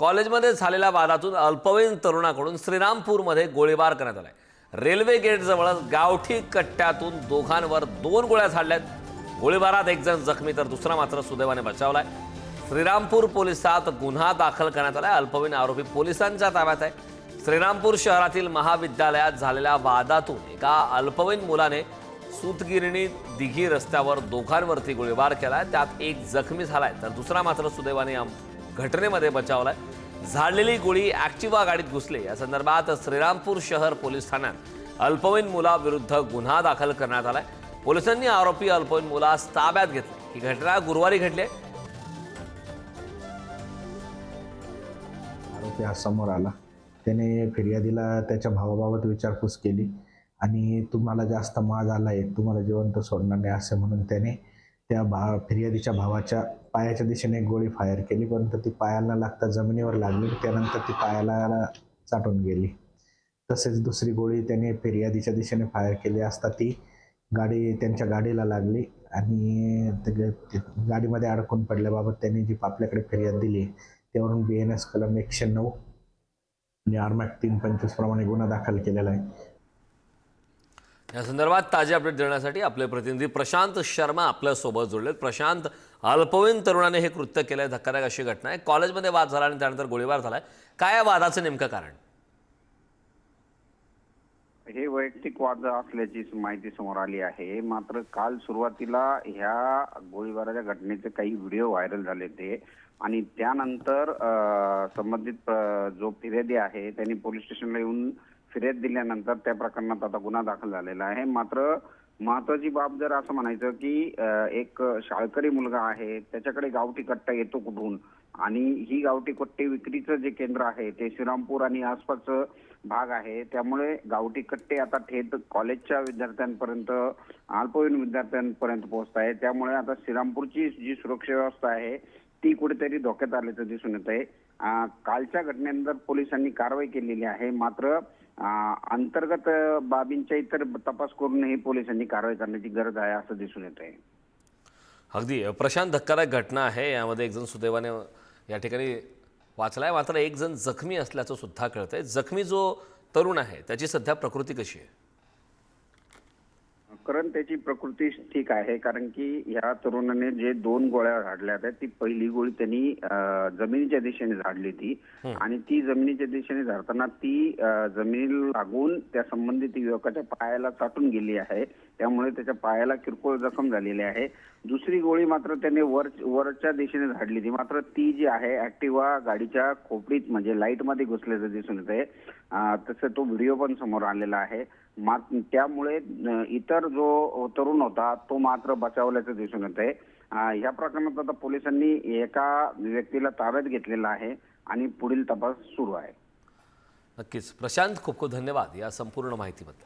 कॉलेजमध्ये झालेल्या वादातून अल्पवयीन तरुणाकडून श्रीरामपूरमध्ये गोळीबार करण्यात आलाय. रेल्वे गेटजवळच गावठी कट्ट्यातून दोघांवर दोन गोळ्या झाडल्यात. गोळीबारात एक जण जखमी तर दुसरा मात्र सुदैवाने बचावलाय. श्रीरामपूर पोलिसात गुन्हा दाखल करण्यात आलाय. अल्पवयीन आरोपी पोलिसांच्या ताब्यात आहे. श्रीरामपूर शहरातील महाविद्यालयात झालेल्या वादातून एका अल्पवयीन मुलाने सूतगिरणी दिघी रस्त्यावर दोघांवरती गोळीबार केलाय. त्यात एक जखमी झालाय तर दुसरा मात्र सुदैवाने घटनेमध्ये बचावलाय झाडलेली गोळी ॲक्टिवा गाडीत घुसले. या संदर्भात श्रीरामपूर शहर पोलीस ठाण्यात अल्पवयीन मुलाविरुद्ध गुन्हा दाखल करण्यात आलाय. पोलिसांनी आरोपी अल्पवयीन मुलास ताब्यात घेतले. ही घटना गुरुवारी घडली आरोपी आज समोर आला. त्याने फिर्यादीला त्याच्या भावाबाबत विचारपूस केली. आणि तुम्हाला जास्त माज आला आहे तुम्हाला जिवंत सोडणार नाही असं म्हणून त्याने त्या भा फिर्यादीच्या भावाच्या पायाच्या दिशेने एक गोळी फायर केली परंतु ती पायाला लागता जमिनीवर लागली. त्यानंतर ती पायाला चाटून गेली. तसेच दुसरी गोळी त्याने फिर्यादीच्या दिशेने फायर केली असता ती गाडी त्यांच्या गाडीला लागली आणि गाडीमध्ये अडकून पडल्याबाबत त्यांनी जी आपल्याकडे फिर्याद दिली त्यावरून बी एन एस कलम एकशे नऊ आणि आरमॅक तीन पंचवीस प्रमाणे गुन्हा दाखल केलेला आहे. या संदर्भात ताजे अपडेट देण्यासाठी आपले प्रतिनिधी प्रशांत शर्मा आपल्यासोबत जोडलेत. प्रशांत अल्पवयीन तरुणाने हे कृत्य केलंय धक्कादायक अशी घटना आहे. कॉलेजमध्ये वाद झाला आणि त्यानंतर गोळीबार झालाय. काय या वादाचं नेमकं कारण? हे वैयक्तिक वाद असल्याची माहिती समोर आली आहे. मात्र काल सुरुवातीला ह्या गोळीबाराच्या घटनेचे काही व्हिडिओ व्हायरल झाले ते आणि त्यानंतर अं, संबंधित जो फिर्यादी आहे त्यांनी पोलीस स्टेशनला येऊन फिर्याद दिल्यानंतर त्या प्रकरणात आता गुन्हा दाखल झालेला आहे. मात्र महत्वाची बाब जर असं म्हणायचं की एक शाळकरी मुलगा आहे त्याच्याकडे गावठी कट्टा येतो कुठून? आणि ही गावठी कट्टे विक्रीचं जे केंद्र आहे ते श्रीरामपूर आणि आसपासचं भाग आहे. त्यामुळे गावठी कट्टे आता थेट कॉलेजच्या विद्यार्थ्यांपर्यंत अल्पवयीन विद्यार्थ्यांपर्यंत पोहोचत आहे. त्यामुळे आता श्रीरामपूरची जी सुरक्षा व्यवस्था आहे ती कुठेतरी धोक्यात आल्याचं दिसून येत आहे कालच्या घटनेनंतर पोलिसांनी कारवाई केलेली आहे. मात्र अंतर्गत बाबींच्या इतर तपास करूनही पोलिसांनी कारवाई करण्याची गरज आहे असं दिसून येत आहे. अगदी. प्रशांत धक्कादायक घटना आहे. यामध्ये एक जण सुदैवाने या ठिकाणी वाचलाय. मात्र एक जण जखमी असल्याचं सुद्धा कळतंय. जखमी जो तरुण आहे त्याची सध्या प्रकृती कशी आहे? कारण त्याची प्रकृती ठीक आहे कारण की ह्या तरुणाने जे दोन गोळ्या झाडल्या आहेत ती पहिली गोळी त्यांनी जमिनीच्या दिशेने झाडली ती. आणि ती जमिनीच्या दिशेने झाडताना ती जमिनीला लागून त्या संबंधित युवकाच्या पायाला चाटून गेली आहे. त्यामुळे त्याच्या पायाला किरकोळ जखम झालेली आहे. दुसरी गोळी मात्र त्याने वर वरच्या दिशेने झाडली ती. मात्र ती जी आहे ऍक्टिवा गाडीच्या खोपडीत म्हणजे लाइटमध्ये घुसल्याचं दिसून येत आहे तसं तो व्हिडिओ पण समोर आलेला आहे. मात त्यामुळे इतर जो तरुण होता तो मात्र बचावल्याचं दिसून येत आहे या प्रकरणात आता पोलिसांनी एका व्यक्तीला ताब्यात घेतलेला आहे आणि पुढील तपास सुरू आहे. नक्कीच. प्रशांत खूप खूप धन्यवाद या संपूर्ण माहितीबद्दल.